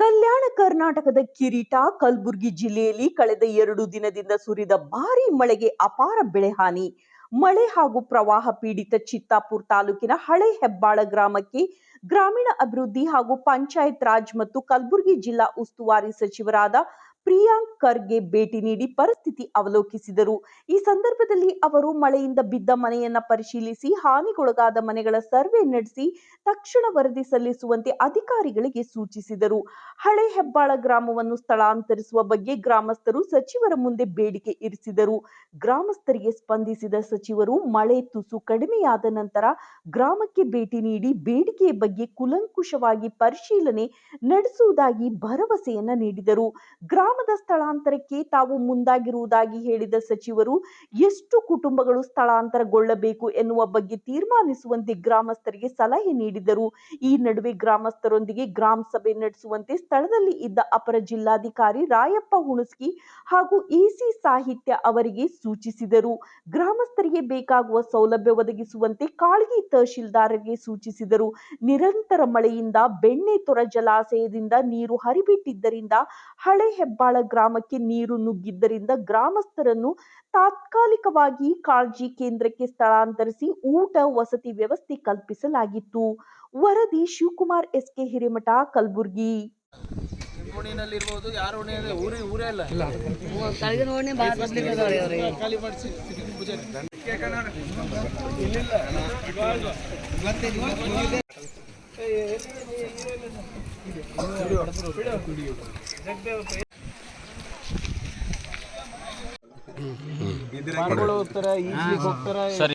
ಕಲ್ಯಾಣ ಕರ್ನಾಟಕದ ಕಿರೀಟ ಕಲಬುರಗಿ ಜಿಲ್ಲೆಯಲ್ಲಿ ಕಳೆದ ಎರಡು ದಿನದಿಂದ ಸುರಿದ ಭಾರಿ ಮಳೆಗೆ ಅಪಾರ ಬೆಳೆಹಾನಿ ಮಳೆ ಹಾಗೂ ಪ್ರವಾಹ ಪೀಡಿತ ಚಿತ್ತಾಪುರ ತಾಲೂಕಿನ ಹಳೆ ಹೆಬ್ಬಾಳ ಗ್ರಾಮಕ್ಕೆ ಗ್ರಾಮೀಣ ಅಭಿವೃದ್ಧಿ ಹಾಗೂ ಪಂಚಾಯತ್ ರಾಜ್ ಮತ್ತು ಕಲಬುರಗಿ ಜಿಲ್ಲಾ ಉಸ್ತುವಾರಿ ಸಚಿವರಾದ ಪ್ರಿಯಾಂಕ್ ಖರ್ಗೆ ಭೇಟಿ ನೀಡಿ ಪರಿಸ್ಥಿತಿ ಅವಲೋಕಿಸಿದರು. ಈ ಸಂದರ್ಭದಲ್ಲಿ ಅವರು ಮಳೆಯಿಂದ ಬಿದ್ದ ಮನೆಯನ್ನ ಪರಿಶೀಲಿಸಿ, ಹಾನಿಗೊಳಗಾದ ಮನೆಗಳ ಸರ್ವೆ ನಡೆಸಿ, ತಕ್ಷಣ ವರದಿ ಸಲ್ಲಿಸುವಂತೆ ಅಧಿಕಾರಿಗಳಿಗೆ ಸೂಚಿಸಿದರು. ಹಳೆ ಹೆಬ್ಬಾಳ ಗ್ರಾಮವನ್ನು ಸ್ಥಳಾಂತರಿಸುವ ಬಗ್ಗೆ ಗ್ರಾಮಸ್ಥರು ಸಚಿವರ ಮುಂದೆ ಬೇಡಿಕೆ ಇರಿಸಿದರು. ಗ್ರಾಮಸ್ಥರಿಗೆ ಸ್ಪಂದಿಸಿದ ಸಚಿವರು, ಮಳೆ ತುಸು ಕಡಿಮೆಯಾದ ನಂತರ ಗ್ರಾಮಕ್ಕೆ ಭೇಟಿ ನೀಡಿ ಬೇಡಿಕೆಯ ಬಗ್ಗೆ ಕುಲಂಕುಷವಾಗಿ ಪರಿಶೀಲನೆ ನಡೆಸುವುದಾಗಿ ಭರವಸೆಯನ್ನ ನೀಡಿದರು. ಗ್ರಾಮದ ಸ್ಥಳಾಂತರಕ್ಕೆ ತಾವು ಮುಂದಾಗಿರುವುದಾಗಿ ಹೇಳಿದ ಸಚಿವರು, ಎಷ್ಟು ಕುಟುಂಬಗಳು ಸ್ಥಳಾಂತರಗೊಳ್ಳಬೇಕು ಎನ್ನುವ ಬಗ್ಗೆ ತೀರ್ಮಾನಿಸುವಂತೆ ಗ್ರಾಮಸ್ಥರಿಗೆ ಸಲಹೆ ನೀಡಿದರು. ಈ ನಡುವೆ ಗ್ರಾಮಸ್ಥರೊಂದಿಗೆ ಗ್ರಾಮ ಸಭೆ ನಡೆಸುವಂತೆ ಸ್ಥಳದಲ್ಲಿ ಇದ್ದ ಅಪರ ಜಿಲ್ಲಾಧಿಕಾರಿ ರಾಯಪ್ಪ ಹುಣಸ್ಕಿ ಹಾಗೂ ಇಸಿ ಸಾಹಿತ್ಯ ಅವರಿಗೆ ಸೂಚಿಸಿದರು. ಗ್ರಾಮಸ್ಥರಿಗೆ ಬೇಕಾಗುವ ಸೌಲಭ್ಯ ಒದಗಿಸುವಂತೆ ಕಾಳಗಿ ತಹಶೀಲ್ದಾರರಿಗೆ ಸೂಚಿಸಿದರು. ನಿರಂತರ ಮಳೆಯಿಂದ ಬೆಣ್ಣೆತೊರ ಜಲಾಶಯದಿಂದ ನೀರು ಹರಿಬಿಟ್ಟಿದ್ದರಿಂದ ಹಳೆ ಹೆಬ್ಬಾಳ ಗ್ರಾಮಕ್ಕೆ ನೀರು ನುಗ್ಗಿದ್ದರಿಂದ ಗ್ರಾಮಸ್ಥರನ್ನು ತಾತ್ಕಾಲಿಕವಾಗಿ ಕಾಳಜಿ ಕೇಂದ್ರಕ್ಕೆ ಸ್ಥಳಾಂತರಿಸಿ ಊಟ ವಸತಿ ವ್ಯವಸ್ಥೆ ಕಲ್ಪಿಸಲಾಗಿತ್ತು. ವರದಿ ಶಿವಕುಮಾರ್ ಎಸ್ ಕೆ ಹಿರೇಮಠ ಕಲಬುರ್ಗಿ. ಮಾಡ್ಕೊಳ್ಳೋ ಹೋಗ್ತಾರ ಈಜ್ಲಿಕ್ಕೆ ಹೋಗ್ತಾರ.